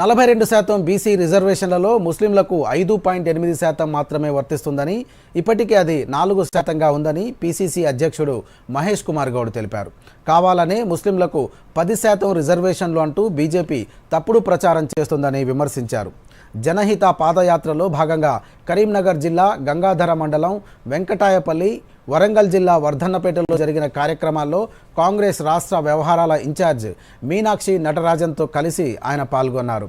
నలభై రెండు శాతం బీసీ రిజర్వేషన్లలో ముస్లింలకు ఐదు పాయింట్ ఎనిమిది శాతం మాత్రమే వర్తిస్తుందని ఇప్పటికే అది నాలుగు శాతంగా ఉందని పీసీసీ అధ్యక్షుడు మహేష్ కుమార్ గౌడ్ తెలిపారు. కావాలనే ముస్లింలకు పది శాతం రిజర్వేషన్లు అంటూ బీజేపీ తప్పుడు ప్రచారం చేస్తుందని విమర్శించారు. జనహిత పాదయాత్రలో భాగంగా కరీంనగర్ జిల్లా గంగాధర మండలం వెంకటాయపల్లి వరంగల్ జిల్లా వర్ధన్నపేటలో జరిగిన కార్యక్రమాల్లో కాంగ్రెస్ రాష్ట్ర వ్యవహారాల ఇన్ఛార్జ్ మీనాక్షి నటరాజన్తో కలిసి ఆయన పాల్గొన్నారు.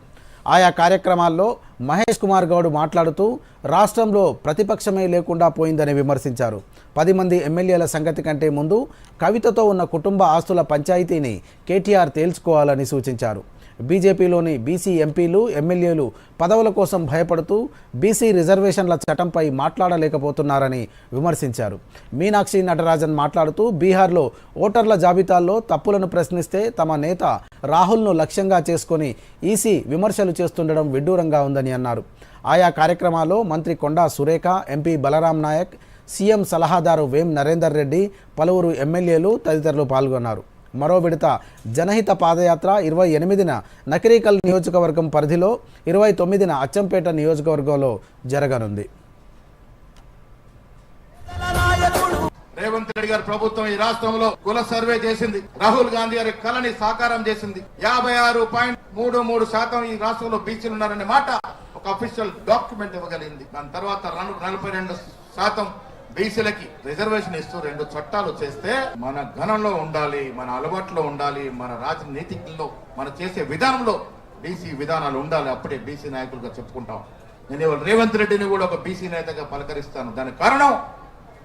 ఆయా కార్యక్రమాల్లో మహేష్ కుమార్ గౌడ్ మాట్లాడుతూ రాష్ట్రంలో ప్రతిపక్షమే లేకుండా పోయిందని విమర్శించారు. పది మంది ఎమ్మెల్యేల సంగతి కంటే ముందు కవితతో ఉన్న కుటుంబ ఆస్తుల పంచాయతీని కేటీఆర్ తేల్చుకోవాలని సూచించారు. బీజేపీలోని బీసీ ఎంపీలు ఎమ్మెల్యేలు పదవుల కోసం భయపడుతూ బీసీ రిజర్వేషన్ల చట్టంపై మాట్లాడలేకపోతున్నారని విమర్శించారు. మీనాక్షి నటరాజన్ మాట్లాడుతూ బీహార్లో ఓటర్ల జాబితాల్లో తప్పులను ప్రశ్నిస్తే తమ నేత రాహుల్ను లక్ష్యంగా చేసుకొని ఈసీ విమర్శలు చేస్తుండడం విడ్డూరంగా ఉందని అన్నారు. ఆయా కార్యక్రమాల్లో మంత్రి కొండా సురేఖ ఎంపీ బలరాం నాయక్ సీఎం సలహాదారు వేం నరేందర్ రెడ్డి పలువురు ఎమ్మెల్యేలు తదితరులు పాల్గొన్నారు. మరో విడత జనహిత పాదయాత్ర ఇరవై ఎనిమిదిన నకిరీకల్ నియోజకవర్గం పరిధిలో ఇరవై తొమ్మిదిన అచ్చంపేట నియోజకవర్గంలో జరగనుంది. రేవంత్ రెడ్డి గారి ప్రభుత్వం ఈ రాష్ట్రంలో కుల సర్వే చేసింది. రాహుల్ గాంధీ గారి కళని సాకారం చేసింది. యాభై ఆరు పాయింట్ మూడు మూడు శాతం ఈ రాష్ట్రంలో బీసీలు ఉన్నారనే మాట ఒక అఫీషియల్ డాక్యుమెంట్ ఇవ్వగలిగింది. దాని తర్వాత నలభై రెండు శాతం బీసీలకి రిజర్వేషన్ ఇస్తూ రెండు చట్టాలు చేస్తే మన ఘనంలో ఉండాలి మన అలవాట్లో ఉండాలి మన రాజనీతిలో మన చేసే విధానంలో బీసీ విధానాలు ఉండాలి. అప్పుడే బీసీ నాయకులుగా చెప్పుకుంటాం. నేను ఇవాళ రేవంత్ రెడ్డిని కూడా ఒక బీసీ నేతగా పలకరిస్తాను. దానికి కారణం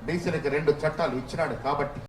బీసీలకి రెండు చట్టాలు ఇచ్చినాడు కాబట్టి.